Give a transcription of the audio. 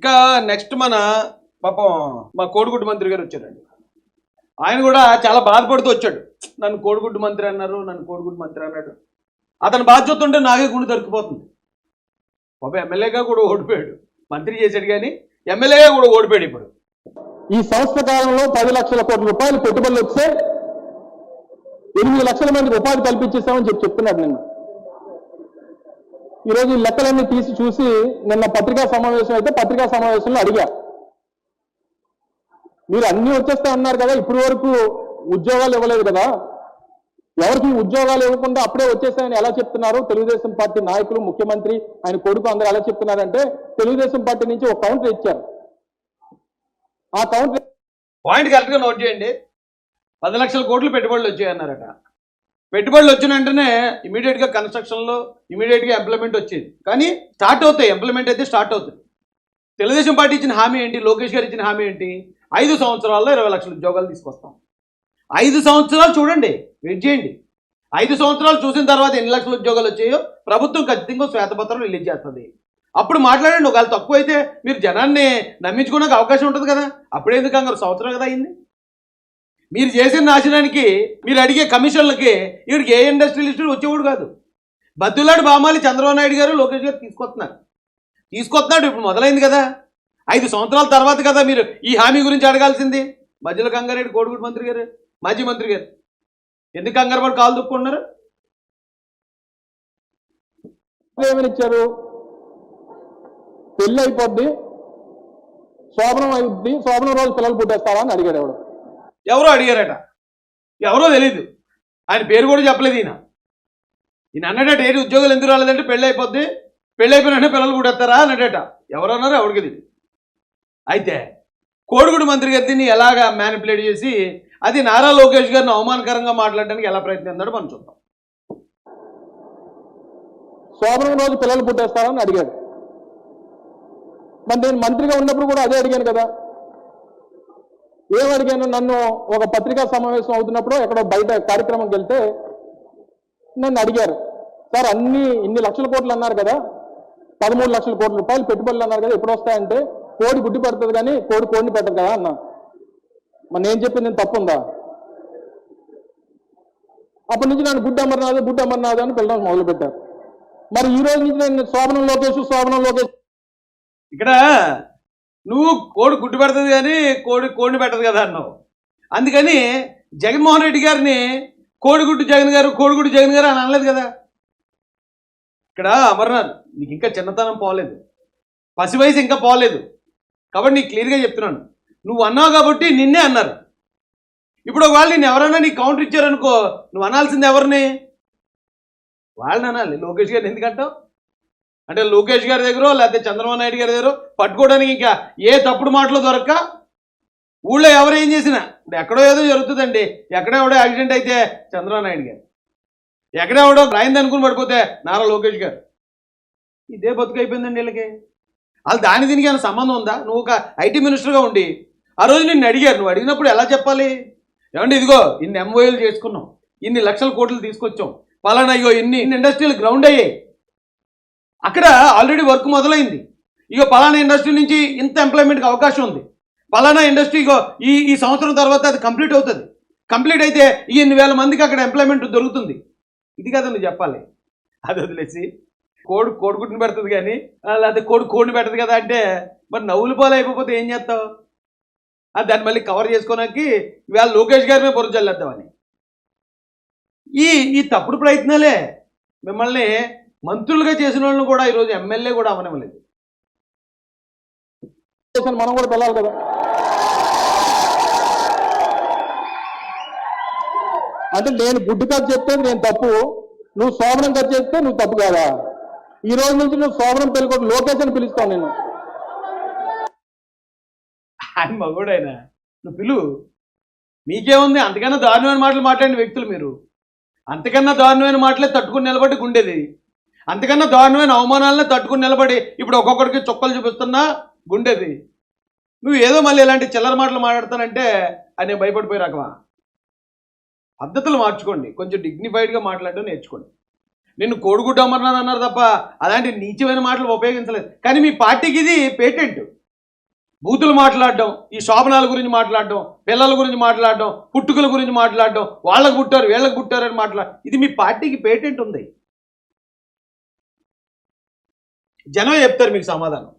ఇంకా నెక్స్ట్ మన పాపం మా కోడిగుడ్డు మంత్రి గారు వచ్చారండి. ఆయన కూడా చాలా బాధపడుతూ వచ్చాడు. నన్ను కోడిగుడ్డు మంత్రి అన్నారు నన్ను కోడిగుడ్డు మంత్రి అన్నాడు. అతను బాధ చూస్తుంటే నాకే గుండె దొరికిపోతుంది. పాప ఎమ్మెల్యేగా కూడా ఓడిపోయాడు. మంత్రి చేశాడు కానీ ఎమ్మెల్యేగా కూడా ఓడిపోయాడు ఇప్పుడు. ఈ సంవత్సర కాలంలో పది లక్షల కోట్ల రూపాయలు పెట్టుబడులు వస్తే ఎనిమిది లక్షల మందికి ఉపాధి కల్పించేస్తామని చెప్పి చెప్తున్నారు నిన్న. ఈరోజు ఈ లెక్కలన్నీ తీసి చూసి నిన్న పత్రికా సమావేశం అయితే పత్రికా సమావేశంలో అడిగా. మీరు అన్ని వచ్చేస్తా ఉన్నారు కదా ఇప్పటి వరకు ఉద్యోగాలు ఇవ్వలేదు కదా. ఎవరికి ఉద్యోగాలు ఇవ్వకుండా అప్పుడే వచ్చేసాయని ఎలా చెప్తున్నారు? తెలుగుదేశం పార్టీ నాయకులు ముఖ్యమంత్రి ఆయన కొడుకు అందరూ ఎలా చెప్తున్నారంటే తెలుగుదేశం పార్టీ నుంచి ఒక కౌంటర్ ఇచ్చారు. ఆ కౌంటర్ పాయింట్ కరెక్ట్గా నోట్ చేయండి. పది లక్షల కోట్లు పెట్టుబడులు వచ్చాయన్నారట. పెట్టుబడులు వచ్చిన వెంటనే ఇమీడియట్గా కన్స్ట్రక్షన్లో ఇమీడియట్గా ఎంప్లాయ్మెంట్ వచ్చేది. కానీ స్టార్ట్ అవుతాయి. ఎంప్లాయ్మెంట్ అయితే స్టార్ట్ అవుతుంది. తెలుగుదేశం పార్టీ ఇచ్చిన హామీ ఏంటి? లోకేష్ గారు ఇచ్చిన హామీ ఏంటి? ఐదు సంవత్సరాల్లో ఇరవై లక్షల ఉద్యోగాలు తీసుకొస్తాం. ఐదు సంవత్సరాలు చూడండి. వెయిట్ చేయండి. ఐదు సంవత్సరాలు చూసిన తర్వాత ఎన్ని లక్షల ఉద్యోగాలు వచ్చాయో ప్రభుత్వం ఖచ్చితంగా శ్వేతపత్రం రిలీజ్ చేస్తుంది. అప్పుడు మాట్లాడండి. ఒకవేళ తక్కువ అయితే మీరు జనాన్ని నమ్మించుకోవడానికి అవకాశం ఉంటుంది కదా. అప్పుడేందుకు కంగారు? సంవత్సరం కదా అయింది. మీరు చేసిన నాశనానికి మీరు అడిగే కమిషన్లకి వీడికి ఏ ఇండస్ట్రియలిస్టులు వచ్చేవాడు కాదు. బద్దులాడు బామాలి చంద్రబాబు నాయుడు గారు లోకేష్ గారు తీసుకొస్తున్నారు. తీసుకొస్తున్నాడు ఇప్పుడు మొదలైంది కదా. ఐదు సంవత్సరాల తర్వాత కదా మీరు ఈ హామీ గురించి అడగాల్సింది. మధ్యలో కంగారెడ్డి కోడిగుడి మంత్రి గారు మాజీ మంత్రి గారు. ఎందుకు కంగారు పడి కాలు దుక్కున్నారు? ఏమని ఇచ్చారు? పెళ్ళి అయిపోద్ది శోభనం అయిద్ది శోభనం రోజు పిల్లలు పుట్టేస్తారా అని అడిగాడు ఎవడు? ఎవరో అడిగారట. ఎవరో తెలియదు ఆయన పేరు కూడా చెప్పలేదు ఈయన. ఈయన అన్నడట ఏంటి ఉద్యోగాలు ఎందుకు రాలేదంటే పెళ్ళి అయిపోద్ది. పెళ్ళి అయిపోయిన పిల్లలు కూడా వస్తారా అన్నడట. ఎవరు అన్నారో ఎవరికి తెలియదు అయితే కోడిగుడి మంత్రి గారిని ఎలాగా మ్యానిపులేట్ చేసి అది నారా లోకేష్ గారిని అవమానకరంగా మాట్లాడడానికి ఎలా ప్రయత్నిస్తున్నాడో మనం చూద్దాం. శోభనం రోజు పిల్లలు పుట్టేస్తారని అడిగాడు. మరి నేను మంత్రిగా ఉన్నప్పుడు కూడా అదే అడిగాను కదా. ఏమడిగాను? నన్ను ఒక పత్రికా సమావేశం అవుతున్నప్పుడు ఎక్కడో బయట కార్యక్రమంకి వెళ్తే నన్ను అడిగారు. సార్ అన్ని ఇన్ని లక్షల కోట్లు అన్నారు కదా పదమూడు లక్షల కోట్ల రూపాయలు పెట్టుబడులు అన్నారు కదా ఎప్పుడు వస్తాయంటే కోడి గుడ్డి పెడుతుంది కానీ కోడి కోడిని పెట్టదు కదా అన్నా. మరి నేను చెప్పింది నేను తప్పుందా? అప్పటి నుంచి నన్ను గుడ్డ అమర్నాథ్ గుడ్డ అమర్నాథ్ అని పిల్లలు మొదలు పెట్టారు మరి ఈ రోజు నుంచి నేను శోభనం లోకేష్ శోభనం లోకేష్. ఇక్కడ నువ్వు కోడి గుడ్డు పెడుతుంది కానీ కోడి కోడిని పెట్టదు కదా అన్నావు. అందుకని జగన్మోహన్ రెడ్డి గారిని కోడిగుడ్డు జగన్ గారు కోడిగుడ్డు జగన్ గారు అని అనలేదు కదా. ఇక్కడ అమర్నాథ్ నీకు ఇంకా చిన్నతనం పోలేదు. పసి వయసు ఇంకా పోలేదు. కాబట్టి నీకు క్లియర్గా చెప్తున్నాను. నువ్వు అన్నావు కాబట్టి నిన్నే అన్నారు. ఇప్పుడు ఒకవేళ నేను ఎవరైనా నీకు కౌంటర్ ఇచ్చారనుకో నువ్వు అనాల్సింది ఎవరిని? వాళ్ళని అనాలి. లోకేష్ గారిని ఎందుకంటావు అంటే లోకేష్ గారి దగ్గర లేకపోతే చంద్రబాబు నాయుడు గారి దగ్గర పట్టుకోవడానికి ఇంకా ఏ తప్పుడు మాటలు దొరక్క? ఊళ్ళో ఎవరు ఏం చేసినా? ఇప్పుడు ఎక్కడో ఏదో జరుగుతుందండి. ఎక్కడో ఎవడో యాక్సిడెంట్ అయితే చంద్రబాబు నాయుడు గారు. ఎక్కడెవడో రాయింది అనుకుని పడిపోతే నారా లోకేష్ గారు. ఇదే బతుకు అయిపోయిందండి వీళ్ళకి. వాళ్ళు దాని దీనికి ఏమైనా సంబంధం ఉందా? నువ్వు ఒక ఐటీ మినిస్టర్గా ఉండి ఆ రోజు నిన్ను అడిగారు. నువ్వు అడిగినప్పుడు ఎలా చెప్పాలి? ఏమండి ఇదిగో ఇన్ని ఎంఓఏలు చేసుకున్నాం. ఇన్ని లక్షల కోట్లు తీసుకొచ్చాం. పలానా ఇగో ఇన్ని ఇన్ని ఇండస్ట్రీలు గ్రౌండ్ అయ్యాయి. అక్కడ ఆల్రెడీ వర్క్ మొదలైంది. ఇక పలానా ఇండస్ట్రీ నుంచి ఇంత ఎంప్లాయ్మెంట్కి అవకాశం ఉంది. పలానా ఇండస్ట్రీ ఈ ఈ సంవత్సరం తర్వాత అది కంప్లీట్ అవుతుంది. కంప్లీట్ అయితే ఈ ఎన్ని వేల మందికి అక్కడ ఎంప్లాయ్మెంట్ దొరుకుతుంది. ఇది కదా నువ్వు చెప్పాలి. అది వదిలేసి కోడి కోడిగుడ్డుని పెడుతుంది కానీ లేకపోతే కోడి కోడిని పెడుతుంది కదా అంటే మరి నవ్వులు పాలు అయిపోతే ఏం చేస్తావు? అది దాన్ని మళ్ళీ కవర్ చేసుకోవడానికి ఇవాళ లోకేష్ గారి మీద బుర్ర చల్లేద్దామని. ఈ ఈ తప్పుడు ప్రయత్నాలే. మిమ్మల్ని మంత్రులుగా చేసిన వాళ్ళని కూడా ఈరోజు ఎమ్మెల్యే కూడా అవనివ్వలేదు. మనం కూడా వెళ్ళాలి కదా. అంటే నేను గుడ్డు కథ చెప్తే నేను తప్పు. నువ్వు శోభనం కథ చెప్తే నువ్వు తప్పు కాదా? ఈ రోజు నుంచి నువ్వు శోభనం పెళ్ళికొట్టు లోకేష్ అని పిలుస్తావు నేను. ఆయన మగోడైనా నువ్వు పిలు. మీకేముంది? అంతకన్నా దారుణమైన మాటలు మాట్లాడిన వ్యక్తులు మీరు. అంతకన్నా దారుణమైన మాటలే తట్టుకుని నిలబడి గుండేది. అంతకన్నా దారుణమైన అవమానాలనే తట్టుకుని నిలబడి ఇప్పుడు ఒక్కొక్కడికి చొక్కలు చూపిస్తున్నా గుండెది. నువ్వు ఏదో మళ్ళీ ఇలాంటి చిల్లర మాటలు మాట్లాడతానంటే అని భయపడిపోయి రకమా పద్ధతులు మార్చుకోండి. కొంచెం డిగ్నిఫైడ్గా మాట్లాడడం నేర్చుకోండి. నిన్ను కోడిగుడ్డు అమర్నాథ్ అన్నారు తప్ప అలాంటి నీచమైన మాటలు ఉపయోగించలేదు. కానీ మీ పార్టీకి ఇది పేటెంట్ బూతులు మాట్లాడడం ఈ శోభనాల గురించి మాట్లాడడం పిల్లల గురించి మాట్లాడడం పుట్టుకల గురించి మాట్లాడడం వాళ్ళకు పుట్టారు వీళ్ళకి పుట్టారు అని మాట్లాడ ఇది మీ పార్టీకి పేటెంట్ ఉంది. జనం చెప్తారు మీకు సమాధానం.